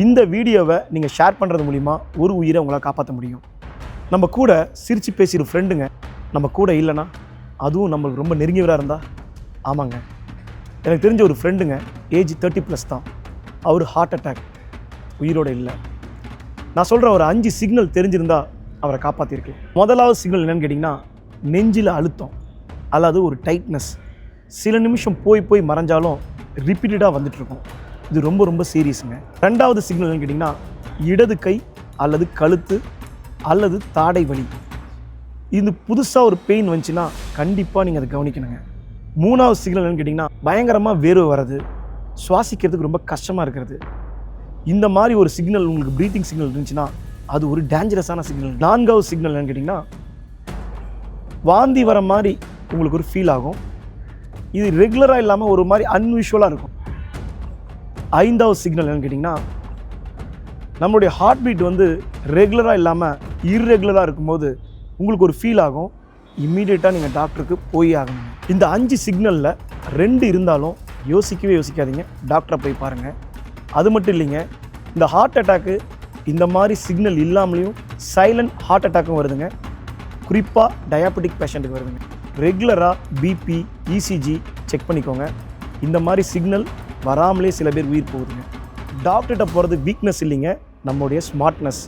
இந்த வீடியோவை நீங்கள் ஷேர் பண்ணுறது மூலிமா ஒரு உயிரை உங்களால் காப்பாற்ற முடியும். நம்ம கூட சிரித்து பேசிடுற ஃப்ரெண்டுங்க நம்ம கூட இல்லைன்னா அதுவும் நம்மளுக்கு ரொம்ப நெருங்கியவராக இருந்தால் ஆமாங்க. எனக்கு தெரிஞ்ச ஒரு ஃப்ரெண்டுங்க ஏஜ் தேர்ட்டி ப்ளஸ் தான். அவர் ஹார்ட் அட்டாக் உயிரோட இல்லை. நான் சொல்கிற ஒரு அஞ்சு சிக்னல் தெரிஞ்சிருந்தால் அவரை காப்பாற்றிருக்கு முதலாவது சிக்னல் என்னென்னு கேட்டிங்கன்னா நெஞ்சில் அழுத்தம் அல்லது ஒரு டைட்னஸ் சில நிமிஷம் போய் போய் மறைஞ்சாலும் ரிப்பீட்டடாக வந்துட்டுருக்கும் இது ரொம்ப ரொம்ப சீரியஸுங்க ரெண்டாவது சிக்னல் கேட்டிங்கன்னா இடது கை அல்லது கழுத்து அல்லது தாடை வலி. இது புதுசாக ஒரு பெயின் வந்துச்சுன்னா கண்டிப்பாக நீங்கள் அதை கவனிக்கணுங்க. மூணாவது சிக்னல் என்னன்னு கேட்டிங்கன்னா பயங்கரமாக வேர்வை வர்றது சுவாசிக்கிறதுக்கு ரொம்ப கஷ்டமாக இருக்கிறது. இந்த மாதிரி ஒரு சிக்னல் உங்களுக்கு ப்ரீத்திங் சிக்னல் இருந்துச்சுன்னா அது ஒரு டேஞ்சரஸான சிக்னல் நான்காவது சிக்னல் என்னன்னு கேட்டிங்கன்னா வாந்தி வர மாதிரி உங்களுக்கு ஒரு ஃபீல் ஆகும். இது ரெகுலராக இல்லாமல் ஒரு மாதிரி அன்யூஷுவலாக இருக்கும். ஐந்தாவது சிக்னல் என்னன்னு கேட்டிங்கன்னா நம்மளுடைய ஹார்ட் பீட் வந்து ரெகுலராக இல்லாமல் இர்ரெகுலராக இருக்கும்போது உங்களுக்கு ஒரு ஃபீல் ஆகும். இம்மீடியட்டாக நீங்கள் டாக்டருக்கு போய் ஆகணும். இந்த அஞ்சு சிக்னலில் ரெண்டு இருந்தாலும் யோசிக்கவே யோசிக்காதீங்க. டாக்டரை போய் பாருங்கள் அது மட்டும் இல்லைங்க இந்த ஹார்ட் அட்டாக்கு இந்த மாதிரி சிக்னல் இல்லாமலேயும் சைலண்ட் ஹார்ட் அட்டாக்கும் வருதுங்க. குறிப்பாக டயாபெட்டிக் பேஷண்ட்டுக்கு வருதுங்க. ரெகுலராக பிபி இசிஜி செக் பண்ணிக்கோங்க. இந்த மாதிரி சிக்னல் வராமலே சில பேர் உயிர் போகுதுங்க. டாக்டர்கிட்ட போகிறது வீக்னஸ் இல்லைங்க நம்மளுடைய ஸ்மார்ட்னஸ்